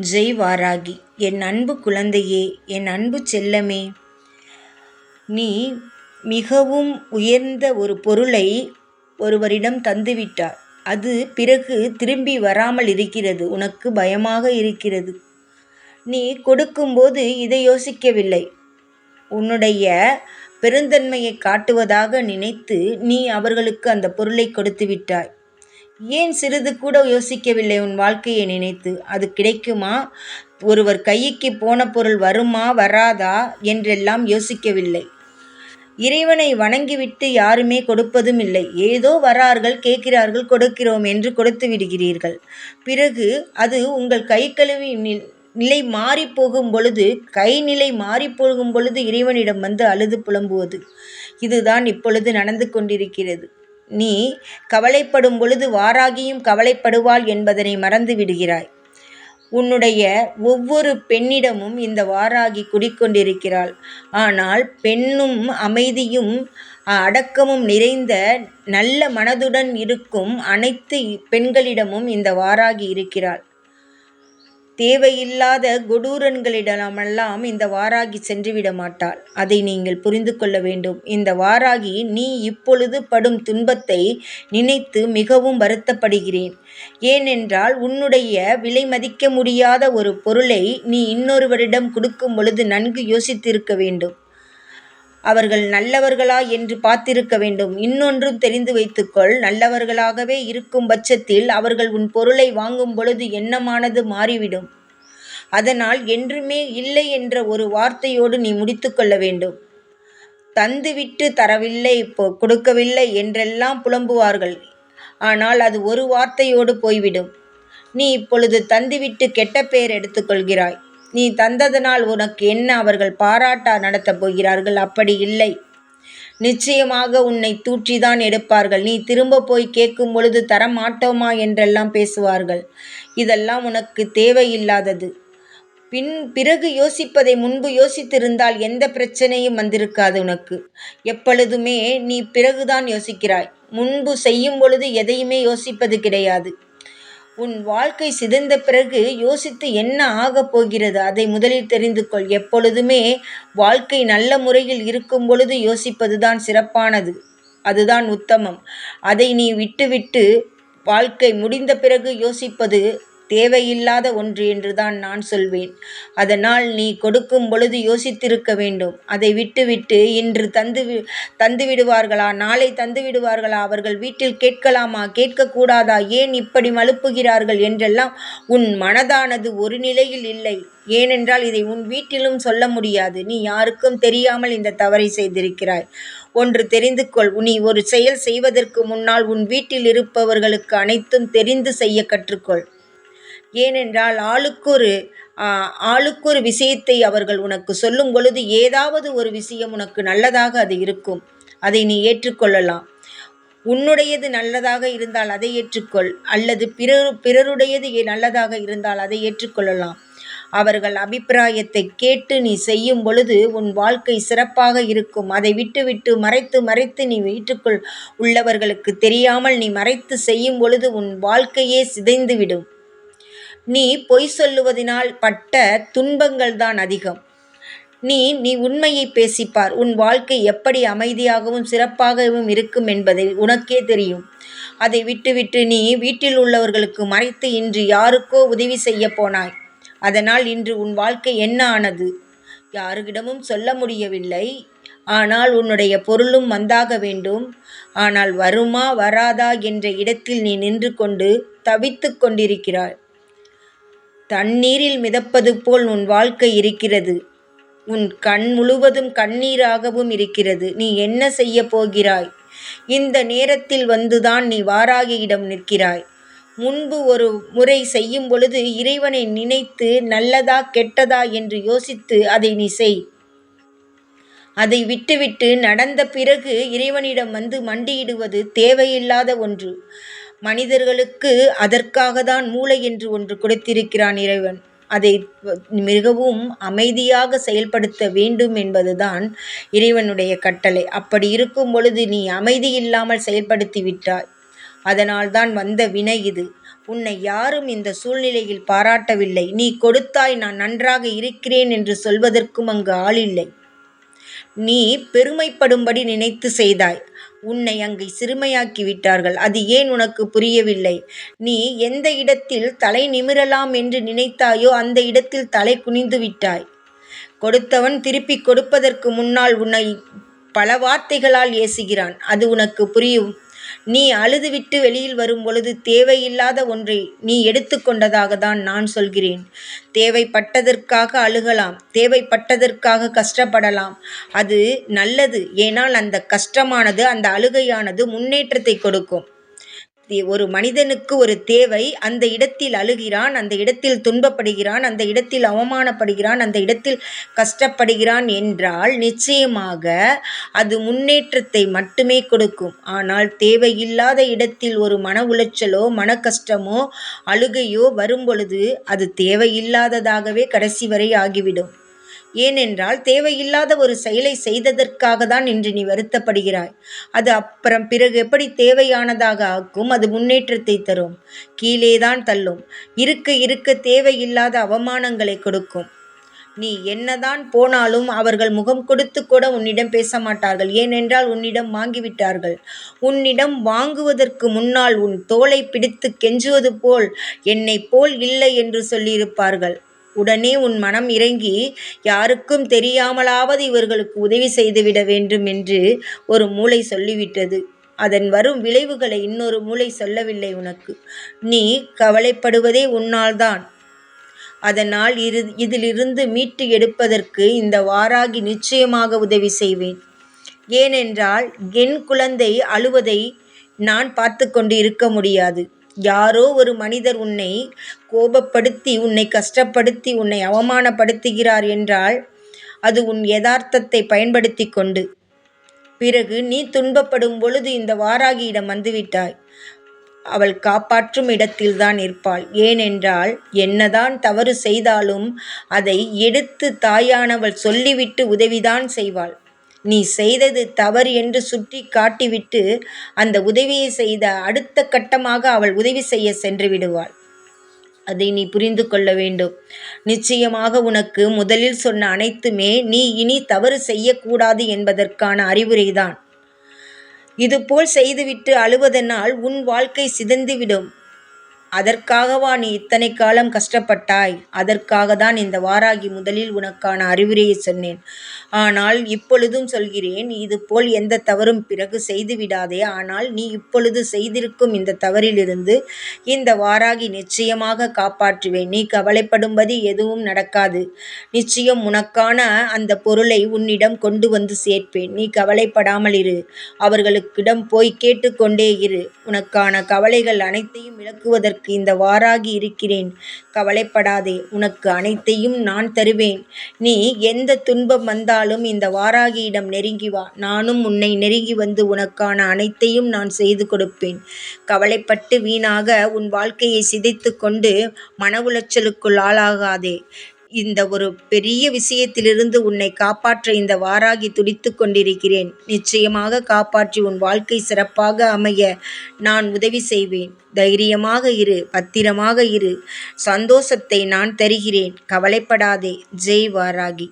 ஜெய் வாராகி என் அன்பு குழந்தையே என் அன்பு செல்லமே. நீ மிகவும் உயர்ந்த ஒரு பொருளை ஒருவரிடம் தந்துவிட்டார் அது பிறகு திரும்பி வராமல் இருக்கிறது. உனக்கு பயமாக இருக்கிறது. நீ கொடுக்கும்போது இதை யோசிக்கவில்லை. உன்னுடைய பெருந்தன்மையை காட்டுவதாக நினைத்து நீ அவர்களுக்கு அந்த பொருளை கொடுத்து விட்டாய் ஏன் சிறிது கூட யோசிக்கவில்லை உன் வாழ்க்கையை நினைத்து? அது கிடைக்குமா? ஒருவர் கைக்கு போன பொருள் வருமா வராதா என்றெல்லாம் யோசிக்கவில்லை. இறைவனை வணங்கிவிட்டு யாருமே கொடுப்பதும் இல்லை. ஏதோ வரார்கள் கேட்கிறார்கள் கொடுக்கிறோம் என்று கொடுத்து விடுகிறீர்கள். பிறகு அது உங்கள் கை கழுவி நிலை மாறி போகும் பொழுது கை நிலை மாறி போகும் பொழுது இறைவனிடம் வந்து அழுது புலம்புவது. இதுதான் இப்பொழுது நடந்து கொண்டிருக்கிறது. நீ கவலைப்படும் பொழுது வாராகியும் கவலைப்படுவாள் என்பதனை மறந்து விடுகிறாய். உன்னுடைய ஒவ்வொரு பெண்ணிடமும் இந்த வாராகி குடிக்கொண்டிருக்கிறாள். ஆனால் பெண்ணும் அமைதியும் அடக்கமும் நிறைந்த நல்ல மனதுடன் இருக்கும் அனைத்து பெண்களிடமும் இந்த வாராகி இருக்கிறாள். தேவையில்லாத கொடூரன்களிடமெல்லாம் இந்த வாராகி சென்றுவிட மாட்டாள். அதை நீங்கள் புரிந்து கொள்ள வேண்டும். இந்த வாராகி நீ இப்பொழுது படும் துன்பத்தை நினைத்து மிகவும் வருத்தப்படுகிறேன். ஏனென்றால் உன்னுடைய விலை மதிக்க முடியாத ஒரு பொருளை நீ இன்னொருவரிடம் கொடுக்கும் பொழுது நன்கு யோசித்திருக்க வேண்டும். அவர்கள் நல்லவர்களா என்று பார்த்திருக்க வேண்டும். இன்னொன்றும் தெரிந்து வைத்துக்கொள் நல்லவர்களாகவே இருக்கும் பட்சத்தில் அவர்கள் உன் பொருளை வாங்கும் பொழுது எண்ணமானது மாறிவிடும். அதனால் என்றுமே இல்லை என்ற ஒரு வார்த்தையோடு நீ முடித்துக்கொள்ள வேண்டும். தந்துவிட்டு தரவில்லை இப்போ கொடுக்கவில்லை என்றெல்லாம் புலம்புவார்கள். ஆனால் அது ஒரு வார்த்தையோடு போய்விடும். நீ இப்பொழுது தந்துவிட்டு கெட்ட பெயர் எடுத்துக்கொள்கிறாய். நீ தந்ததனால் உனக்கு என்ன அவர்கள் பாராட்டா நடத்தப் போகிறார்கள்? அப்படி இல்லை. நிச்சயமாக உன்னை தூற்றிதான் எடுப்பார்கள். நீ திரும்ப போய் கேட்கும் பொழுது தர மாட்டோமா என்றெல்லாம் பேசுவார்கள். இதெல்லாம் உனக்கு தேவையில்லாதது. பின் பிறகு யோசிப்பதை முன்பு யோசித்திருந்தால் எந்த பிரச்சனையும் வந்திருக்காது உனக்கு. எப்பொழுதுமே நீ பிறகுதான் யோசிக்கிறாய். முன்பு செய்யும் பொழுது எதையுமே யோசிப்பது கிடையாது. உன் வாழ்க்கை சிதைந்த பிறகு யோசித்து என்ன ஆகப் போகிறது? அதை முதலில் தெரிந்து கொள். எப்பொழுதுமே வாழ்க்கை நல்ல முறையில் இருக்கும் பொழுது யோசிப்பதுதான் சிறப்பானது. அதுதான் உத்தமம். அதை நீ விட்டுவிட்டு வாழ்க்கை முடிந்த பிறகு யோசிப்பது தேவையில்லாத ஒன்று என்றுதான் நான் சொல்வேன். அதனால் நீ கொடுக்கும் பொழுது யோசித்திருக்க வேண்டும். அதை விட்டுவிட்டு இன்று தந்து தந்து விடுவார்களா? நாளை தந்து விடுவார்களா? அவர்கள் வீட்டில் கேட்கலாமா? கேட்கக்கூடாதா? ஏன் இப்படி மழுப்புகிறார்கள்? என்றெல்லாம் உன் மனதானது ஒரு நிலையில் இல்லை. ஏனென்றால் இதை உன் வீட்டிலும் சொல்ல முடியாது. நீ யாருக்கும் தெரியாமல் இந்த தவறை செய்திருக்கிறாய். ஒன்று தெரிந்து கொள். நீ ஒரு செயல் செய்வதற்கு முன்னால் உன் வீட்டில் இருப்பவர்களுக்கு அனைத்தும் தெரிந்து செய்ய கற்றுக்கொள். ஏனென்றால் ஆளுக்கொரு ஆளுக்கொரு விஷயத்தை அவர்கள் உனக்கு சொல்லும் பொழுது ஏதாவது ஒரு விஷயம் உனக்கு நல்லதாக அது இருக்கும். அதை நீ ஏற்றுக்கொள்ளலாம். உன்னுடையது நல்லதாக இருந்தால் அதை ஏற்றுக்கொள். அல்லது பிறர் பிறருடையது நல்லதாக இருந்தால் அதை ஏற்றுக்கொள்ளலாம். அவர்கள் அபிப்பிராயத்தை கேட்டு நீ செய்யும் பொழுது உன் வாழ்க்கை சிறப்பாக இருக்கும். அதை விட்டுவிட்டு மறைத்து மறைத்து நீ வீட்டுக்குள் உள்ளவர்களுக்கு தெரியாமல் நீ மறைத்து செய்யும் பொழுது உன் வாழ்க்கையே சிதைந்துவிடும். நீ பொய் சொல்லுவதினால் பட்ட துன்பங்கள் தான் அதிகம். நீ நீ உண்மையை பேசிப்பார். உன் வாழ்க்கை எப்படி அமைதியாகவும் சிறப்பாகவும் இருக்கும் என்பதை உனக்கே தெரியும். அதை விட்டுவிட்டு நீ வீட்டில் உள்ளவர்களுக்கு மறைத்து இன்று யாருக்கோ உதவி செய்ய போனாய். அதனால் இன்று உன் வாழ்க்கை என்ன ஆனது? யாருக்கிடமும் சொல்ல முடியவில்லை. ஆனால் உன்னுடைய பொருளும் வந்தாக வேண்டும். ஆனால் வருமா வராதா என்ற இடத்தில் நீ நின்று கொண்டு தவித்து கொண்டிருக்கிறாய். தண்ணீரில் மிதப்பது போல் உன் வாழ்க்கை இருக்கிறது. உன் கண் முழுவதும் கண்ணீராகவும் இருக்கிறது. நீ என்ன செய்ய போகிறாய்? இந்த நேரத்தில் வந்துதான் நீ வாராகியிடம் நிற்கிறாய். முன்பு ஒரு முறை செய்யும் பொழுது இறைவனை நினைத்து நல்லதா கெட்டதா என்று யோசித்து அதை நீ செய். அதை விட்டுவிட்டு நடந்த பிறகு இறைவனிடம் வந்து மண்டியிடுவது தேவையில்லாத ஒன்று. மனிதர்களுக்கு அதற்காக தான் மூளை என்று ஒன்று கொடுத்திருக்கிறான் இறைவன் அதை மிகவும் அமைதியாக செயல்படுத்த வேண்டும் என்பதுதான் இறைவனுடைய கட்டளை அப்படி இருக்கும் பொழுது நீ அமைதி இல்லாமல் செயல்படுத்தி விட்டாய் அதனால்தான் வந்த வினை இது உன்னை யாரும் இந்த சூழ்நிலையில் பாராட்டவில்லை. நீ கொடுத்தாய் நான் நன்றாக இருக்கிறேன் என்று சொல்வதற்கும் அங்கு ஆளில்லை. நீ பெருமைப்படும்படி நினைத்து செய்தாய். உன்னை அங்கே சிறுமையாக்கி விட்டார்கள். அது ஏன் உனக்கு புரியவில்லை? நீ எந்த இடத்தில் தலை நிமிரலாம் என்று நினைத்தாயோ அந்த இடத்தில் தலை குனிந்து விட்டாய். கொடுத்தவன் திருப்பிக் கொடுப்பதற்கு முன்னால் உன்னை பல வார்த்தைகளால் ஏசுகிறான். அது உனக்கு புரியும். நீ அழுதுவிட்டு வெளியில் வரும்பொழுது தேவையில்லாத ஒன்றை நீ எடுத்துக்கொண்டதாக தான் நான் சொல்கிறேன். தேவைப்பட்டதற்காக அழுகலாம். தேவைப்பட்டதற்காக கஷ்டப்படலாம். அது நல்லது. ஏனால் அந்த கஷ்டமானது அந்த அழுகையானது முன்னேற்றத்தைக் கொடுக்கும். ஒரு மனிதனுக்கு ஒரு தேவை. அந்த இடத்தில் அழுகிறான். அந்த இடத்தில் துன்பப்படுகிறான். அந்த இடத்தில் அவமானப்படுகிறான். அந்த இடத்தில் கஷ்டப்படுகிறான் என்றால் நிச்சயமாக அது முன்னேற்றத்தை மட்டுமே கொடுக்கும். ஆனால் தேவையில்லாத இடத்தில் ஒரு மன உளைச்சலோ மன கஷ்டமோ அழுகையோ வரும்பொழுது அது தேவையில்லாததாகவே கடைசி வரை ஆகிவிடும். ஏனென்றால் தேவையில்லாத ஒரு செயலை செய்ததற்காக தான் இன்று நீ வருத்தப்படுகிறாய். அது அப்புறம் பிறகு எப்படி தேவையானதாக ஆக்கும். அது முன்னேற்றத்தை தரும். கீழேதான் தள்ளும். இருக்க இருக்க தேவையில்லாத அவமானங்களைக் கொடுக்கும். நீ என்னதான் போனாலும் அவர்கள் முகம் கொடுத்து கூட உன்னிடம் பேச மாட்டார்கள் ஏனென்றால் உன்னிடம் வாங்கிவிட்டார்கள். உன்னிடம் வாங்குவதற்கு முன்னால் உன் தோலை பிடித்துக் கெஞ்சுவது போல் என்னை போல் இல்லை என்று சொல்லியிருப்பார்கள். உடனே உன் மனம் இறங்கி யாருக்கும் தெரியாமலாவது இவர்களுக்கு உதவி செய்துவிட வேண்டும் என்று ஒரு மூளை சொல்லிவிட்டது. அதன் வரும் விளைவுகளை இன்னொரு மூளை சொல்லவில்லை உனக்கு. நீ கவலைப்படுவதே உன்னால்தான். அதனால் இரு இதிலிருந்து மீட்டு எடுப்பதற்கு இந்த வாராகி நிச்சயமாக உதவி செய்வேன். ஏனென்றால் என் குழந்தை அழுவதை நான் பார்த்து கொண்டு இருக்க முடியாது. யாரோ ஒரு மனிதர் உன்னை கோபப்படுத்தி உன்னை கஷ்டப்படுத்தி உன்னை அவமானப்படுத்துகிறார் என்றால் அது உன் யதார்த்தத்தை பயன்படுத்திக் கொண்டு. பிறகு நீ துன்பப்படும் பொழுது இந்த வாராகியிடம் வந்துவிட்டாய். அவள் காப்பாற்றும் இடத்தில்தான் இருப்பாள். ஏனென்றால் என்னதான் தவறு செய்தாலும் அதை எடுத்து தாயானவள் சொல்லிவிட்டு உதவிதான் செய்வாள். நீ செய்தது தவறு என்று சுட்டி காட்டிவிட்டு அந்த உதவியை செய்த அடுத்த கட்டமாக அவள் உதவி செய்ய சென்று விடுவாள். அதை நீ புரிந்து கொள்ள வேண்டும். நிச்சயமாக உனக்கு முதலில் சொன்ன அனைத்துமே நீ இனி தவறு செய்யக்கூடாது என்பதற்கான அறிவுரைதான். இதுபோல் செய்துவிட்டு அழுவதனால் உன் வாழ்க்கை சிதைந்துவிடும். அதற்காகவா நீ இத்தனை காலம் கஷ்டப்பட்டாய்? அதற்காக தான் இந்த வாராகி முதலில் உனக்கான அறிவுரையை சொன்னேன். ஆனால் இப்பொழுதும் சொல்கிறேன் இது போல் எந்தத் தவறும் பிறகு செய்துவிடாதே. ஆனால் நீ இப்பொழுது செய்திருக்கும் இந்த தவறிலிருந்து இந்த வாராகி நிச்சயமாக காப்பாற்றுவேன். நீ கவலைப்படும்படி எதுவும் நடக்காது. நிச்சயம் உனக்கான அந்த பொருளை உன்னிடம் கொண்டு வந்து சேர்ப்பேன். நீ கவலைப்படாமல் இரு. அவர்களுக்கிடம் போய் கேட்டுக்கொண்டே இரு. உனக்கான கவலைகள் அனைத்தையும் விளக்குவதற்கு உனக்கு இந்த வாராகி இருக்கிறேன். கவலைப்படாதே. உனக்கு அனைத்தையும் நான் தருவேன். நீ எந்த துன்பம் வந்தாலும் இந்த வாராகியிடம் நெருங்கி வா. நானும் உன்னை நெருங்கி வந்து உனக்கான அனைத்தையும் நான் செய்து கொடுப்பேன். கவலைப்பட்டு வீணாக உன் வாழ்க்கையை சிதைத்து கொண்டு மன உளைச்சலுக்குள் ஆளாகாதே. இந்த ஒரு பெரிய விஷயத்திலிருந்து உன்னை காப்பாற்ற இந்த வாராகி துடித்து கொண்டிருக்கிறேன். நிச்சயமாக காப்பாற்றி உன் வாழ்க்கை சிறப்பாக அமைய நான் உதவி செய்வேன். தைரியமாக இரு. பத்திரமாக இரு. சந்தோஷத்தை நான் தருகிறேன். கவலைப்படாதே. ஜெய் வாராகி.